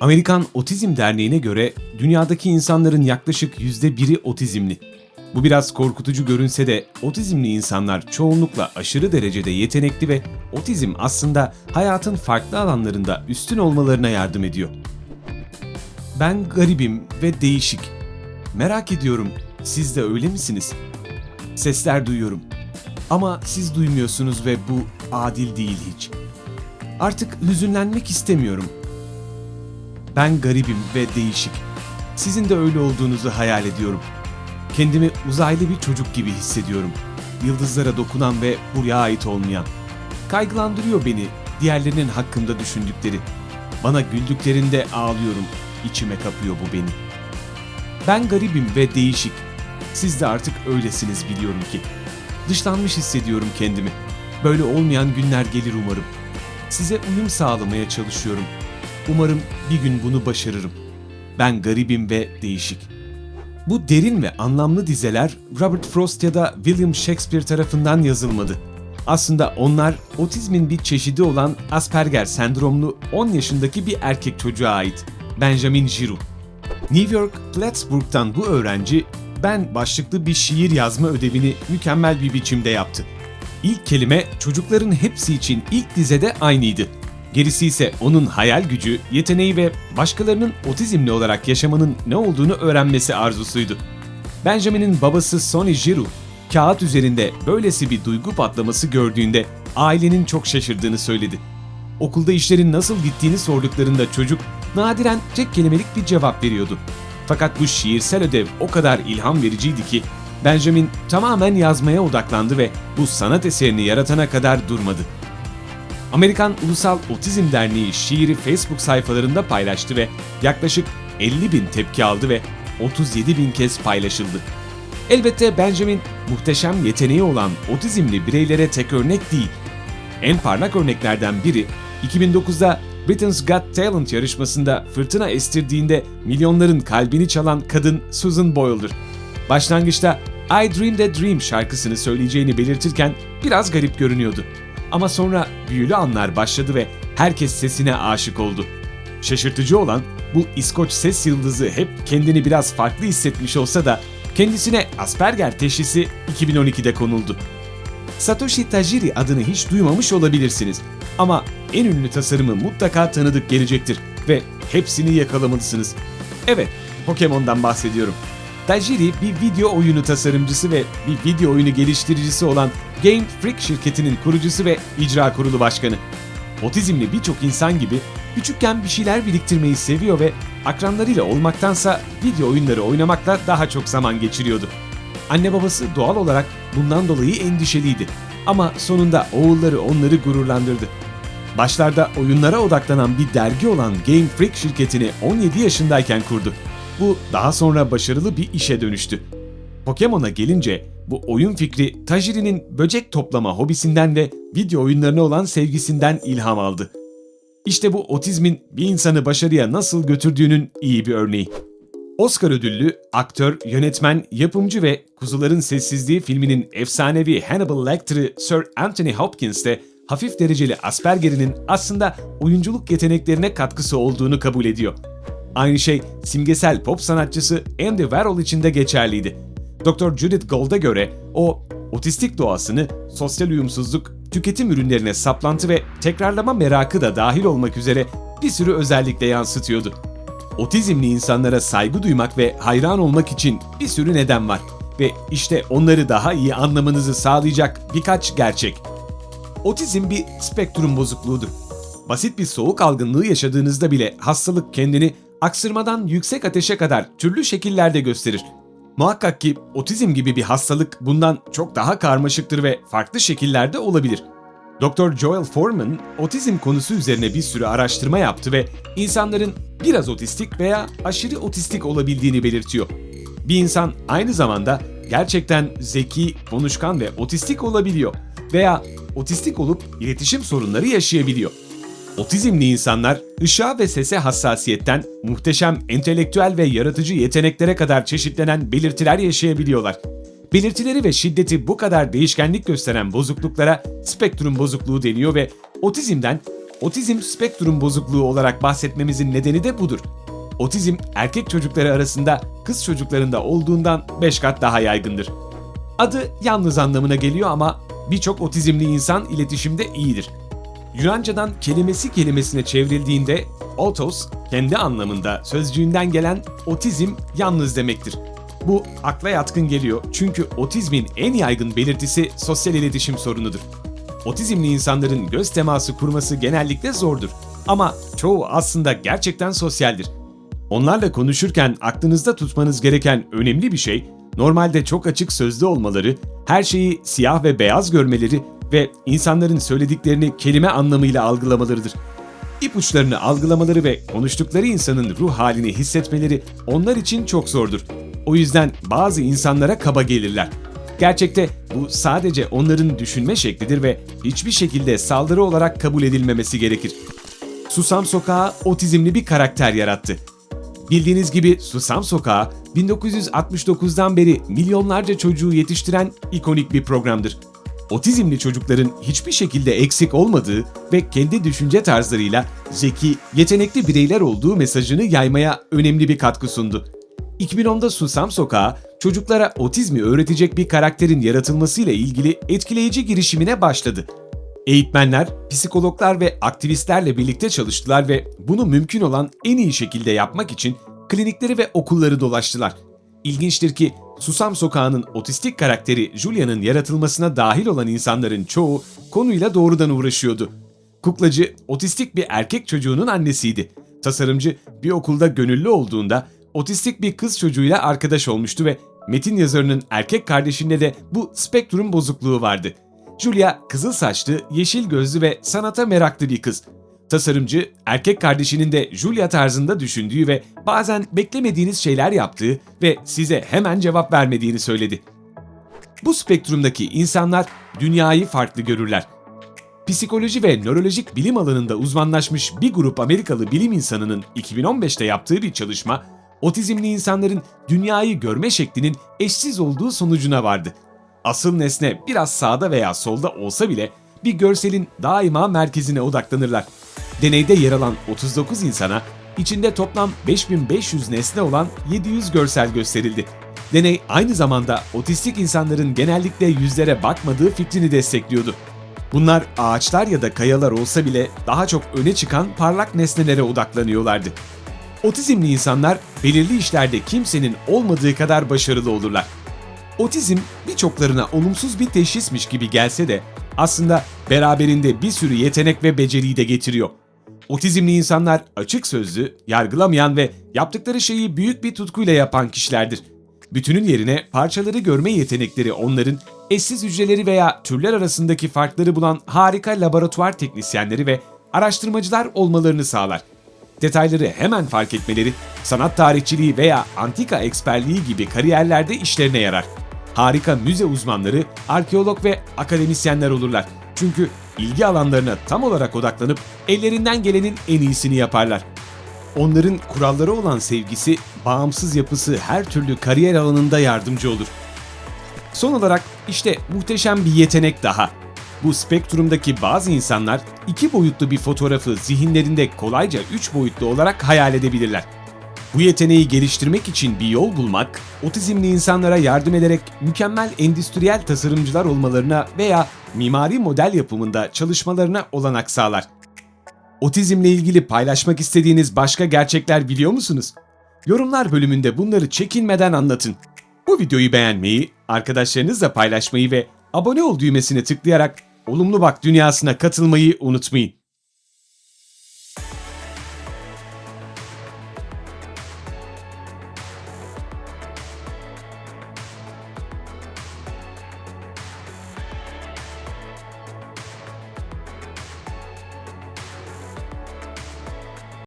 Amerikan Otizm Derneği'ne göre dünyadaki insanların yaklaşık yüzde biri otizmli. Bu biraz korkutucu görünse de otizmli insanlar çoğunlukla aşırı derecede yetenekli ve otizm aslında hayatın farklı alanlarında üstün olmalarına yardım ediyor. Ben garibim ve değişik. Merak ediyorum, siz de öyle misiniz? Sesler duyuyorum. Ama siz duymuyorsunuz ve bu adil değil hiç. Artık hüzünlenmek istemiyorum. Ben garibim ve değişik. Sizin de öyle olduğunuzu hayal ediyorum. Kendimi uzaylı bir çocuk gibi hissediyorum. Yıldızlara dokunan ve buraya ait olmayan. Kaygılandırıyor beni diğerlerinin hakkımda düşündükleri. Bana güldüklerinde ağlıyorum. İçime kapıyor bu beni. Ben garibim ve değişik. Siz de artık öylesiniz biliyorum ki. Dışlanmış hissediyorum kendimi. Böyle olmayan günler gelir umarım. Size uyum sağlamaya çalışıyorum. Umarım bir gün bunu başarırım. Ben garibim ve değişik. Bu derin ve anlamlı dizeler Robert Frost ya da William Shakespeare tarafından yazılmadı. Aslında onlar otizmin bir çeşidi olan Asperger sendromlu 10 yaşındaki bir erkek çocuğa ait. Benjamin Giroux. New York Plattsburgh'tan bu öğrenci ben başlıklı bir şiir yazma ödevini mükemmel bir biçimde yaptı. İlk kelime çocukların hepsi için ilk dizede aynıydı. Gerisi ise onun hayal gücü, yeteneği ve başkalarının otizmli olarak yaşamanın ne olduğunu öğrenmesi arzusuydu. Benjamin'in babası Sonny Giroux, kağıt üzerinde böylesi bir duygu patlaması gördüğünde ailenin çok şaşırdığını söyledi. Okulda işlerin nasıl gittiğini sorduklarında çocuk nadiren tek kelimelik bir cevap veriyordu. Fakat bu şiirsel ödev o kadar ilham vericiydi ki Benjamin tamamen yazmaya odaklandı ve bu sanat eserini yaratana kadar durmadı. Amerikan Ulusal Otizm Derneği şiiri Facebook sayfalarında paylaştı ve yaklaşık 50 bin tepki aldı ve 37 bin kez paylaşıldı. Elbette Benjamin muhteşem yeteneği olan otizmli bireylere tek örnek değil. En parlak örneklerden biri 2009'da Britain's Got Talent yarışmasında fırtına estirdiğinde milyonların kalbini çalan kadın Susan Boyle'dır. Başlangıçta I Dreamed a Dream şarkısını söyleyeceğini belirtirken biraz garip görünüyordu. Ama sonra büyülü anlar başladı ve herkes sesine aşık oldu. Şaşırtıcı olan bu İskoç ses yıldızı hep kendini biraz farklı hissetmiş olsa da kendisine Asperger teşhisi 2012'de konuldu. Satoshi Tajiri adını hiç duymamış olabilirsiniz ama en ünlü tasarımı mutlaka tanıdık gelecektir ve hepsini yakalamalısınız. Evet, Pokemon'dan bahsediyorum. Tajiri bir video oyunu tasarımcısı ve bir video oyunu geliştiricisi olan Game Freak şirketinin kurucusu ve icra kurulu başkanı. Otizmli birçok insan gibi küçükken bir şeyler biriktirmeyi seviyor ve akranlarıyla olmaktansa video oyunları oynamakla daha çok zaman geçiriyordu. Anne babası doğal olarak bundan dolayı endişeliydi. Ama sonunda oğulları onları gururlandırdı. Başlarda oyunlara odaklanan bir dergi olan Game Freak şirketini 17 yaşındayken kurdu. Bu daha sonra başarılı bir işe dönüştü. Pokemon'a gelince bu oyun fikri Tajiri'nin böcek toplama hobisinden ve video oyunlarına olan sevgisinden ilham aldı. İşte bu otizmin bir insanı başarıya nasıl götürdüğünün iyi bir örneği. Oscar ödüllü aktör, yönetmen, yapımcı ve Kuzuların Sessizliği filminin efsanevi Hannibal Lecter'ı Sir Anthony Hopkins de hafif dereceli Asperger'inin aslında oyunculuk yeteneklerine katkısı olduğunu kabul ediyor. Aynı şey simgesel pop sanatçısı Andy Warhol için de geçerliydi. Dr. Judith Gold'a göre o otistik doğasını sosyal uyumsuzluk, tüketim ürünlerine saplantı ve tekrarlama merakı da dahil olmak üzere bir sürü özellikle yansıtıyordu. Otizmli insanlara saygı duymak ve hayran olmak için bir sürü neden var ve işte onları daha iyi anlamanızı sağlayacak birkaç gerçek. Otizm bir spektrum bozukluğudur. Basit bir soğuk algınlığı yaşadığınızda bile hastalık kendini aksırmadan yüksek ateşe kadar türlü şekillerde gösterir. Muhakkak ki otizm gibi bir hastalık bundan çok daha karmaşıktır ve farklı şekillerde olabilir. Dr. Joel Foreman, otizm konusu üzerine bir sürü araştırma yaptı ve insanların biraz otistik veya aşırı otistik olabildiğini belirtiyor. Bir insan aynı zamanda gerçekten zeki, konuşkan ve otistik olabiliyor veya otistik olup iletişim sorunları yaşayabiliyor. Otizmli insanlar ışığa ve sese hassasiyetten muhteşem entelektüel ve yaratıcı yeteneklere kadar çeşitlenen belirtiler yaşayabiliyorlar. Belirtileri ve şiddeti bu kadar değişkenlik gösteren bozukluklara spektrum bozukluğu deniyor ve otizmden Otizm spektrum bozukluğu olarak bahsetmemizin nedeni de budur. Otizm erkek çocukları arasında kız çocuklarında olduğundan 5 kat daha yaygındır. Adı yalnız anlamına geliyor ama birçok otizmli insan iletişimde iyidir. Yunancadan kelimesi kelimesine çevrildiğinde otos kendi anlamında sözcüğünden gelen otizm yalnız demektir. Bu akla yatkın geliyor çünkü otizmin en yaygın belirtisi sosyal iletişim sorunudur. Otizmli insanların göz teması kurması genellikle zordur ama çoğu aslında gerçekten sosyaldir. Onlarla konuşurken aklınızda tutmanız gereken önemli bir şey, normalde çok açık sözlü olmaları, her şeyi siyah ve beyaz görmeleri ve insanların söylediklerini kelime anlamıyla algılamalarıdır. İpuçlarını algılamaları ve konuştukları insanın ruh halini hissetmeleri onlar için çok zordur. O yüzden bazı insanlara kaba gelirler. Gerçekte bu sadece onların düşünme şeklidir ve hiçbir şekilde saldırı olarak kabul edilmemesi gerekir. Susam Sokağı otizmli bir karakter yarattı. Bildiğiniz gibi Susam Sokağı 1969'dan beri milyonlarca çocuğu yetiştiren ikonik bir programdır. Otizmli çocukların hiçbir şekilde eksik olmadığı ve kendi düşünce tarzlarıyla zeki, yetenekli bireyler olduğu mesajını yaymaya önemli bir katkı sundu. 2010'da Susam Sokağı, çocuklara otizmi öğretecek bir karakterin yaratılmasıyla ilgili etkileyici girişimine başladı. Eğitmenler, psikologlar ve aktivistlerle birlikte çalıştılar ve bunu mümkün olan en iyi şekilde yapmak için klinikleri ve okulları dolaştılar. İlginçtir ki Susam Sokağı'nın otistik karakteri Julia'nın yaratılmasına dahil olan insanların çoğu konuyla doğrudan uğraşıyordu. Kuklacı, otistik bir erkek çocuğunun annesiydi. Tasarımcı bir okulda gönüllü olduğunda otistik bir kız çocuğuyla arkadaş olmuştu ve metin yazarının erkek kardeşinde de bu spektrum bozukluğu vardı. Julia kızıl saçlı, yeşil gözlü ve sanata meraklı bir kız. Tasarımcı, erkek kardeşinin de Julia tarzında düşündüğü ve bazen beklemediğiniz şeyler yaptığı ve size hemen cevap vermediğini söyledi. Bu spektrumdaki insanlar dünyayı farklı görürler. Psikoloji ve nörolojik bilim alanında uzmanlaşmış bir grup Amerikalı bilim insanının 2015'te yaptığı bir çalışma, otizmli insanların dünyayı görme şeklinin eşsiz olduğu sonucuna vardı. Asıl nesne biraz sağda veya solda olsa bile bir görselin daima merkezine odaklanırlar. Deneyde yer alan 39 insana içinde toplam 5500 nesne olan 700 görsel gösterildi. Deney aynı zamanda otistik insanların genellikle yüzlere bakmadığı fikrini destekliyordu. Bunlar ağaçlar ya da kayalar olsa bile daha çok öne çıkan parlak nesnelere odaklanıyorlardı. Otizmli insanlar belirli işlerde kimsenin olmadığı kadar başarılı olurlar. Otizm birçoklarına olumsuz bir teşhismiş gibi gelse de aslında beraberinde bir sürü yetenek ve beceriyi de getiriyor. Otizmli insanlar açık sözlü, yargılamayan ve yaptıkları şeyi büyük bir tutkuyla yapan kişilerdir. Bütünün yerine parçaları görme yetenekleri onların eşsiz hücreleri veya türler arasındaki farkları bulan harika laboratuvar teknisyenleri ve araştırmacılar olmalarını sağlar. Detayları hemen fark etmeleri, sanat tarihçiliği veya antika eksperliği gibi kariyerlerde işlerine yarar. Harika müze uzmanları, arkeolog ve akademisyenler olurlar. Çünkü ilgi alanlarına tam olarak odaklanıp ellerinden gelenin en iyisini yaparlar. Onların kurallara olan sevgisi, bağımsız yapısı her türlü kariyer alanında yardımcı olur. Son olarak işte muhteşem bir yetenek daha. Bu spektrumdaki bazı insanlar iki boyutlu bir fotoğrafı zihinlerinde kolayca üç boyutlu olarak hayal edebilirler. Bu yeteneği geliştirmek için bir yol bulmak, otizmli insanlara yardım ederek mükemmel endüstriyel tasarımcılar olmalarına veya mimari model yapımında çalışmalarına olanak sağlar. Otizmle ilgili paylaşmak istediğiniz başka gerçekler biliyor musunuz? Yorumlar bölümünde bunları çekinmeden anlatın. Bu videoyu beğenmeyi, arkadaşlarınızla paylaşmayı ve abone ol düğmesine tıklayarak Olumlu Bak dünyasına katılmayı unutmayın.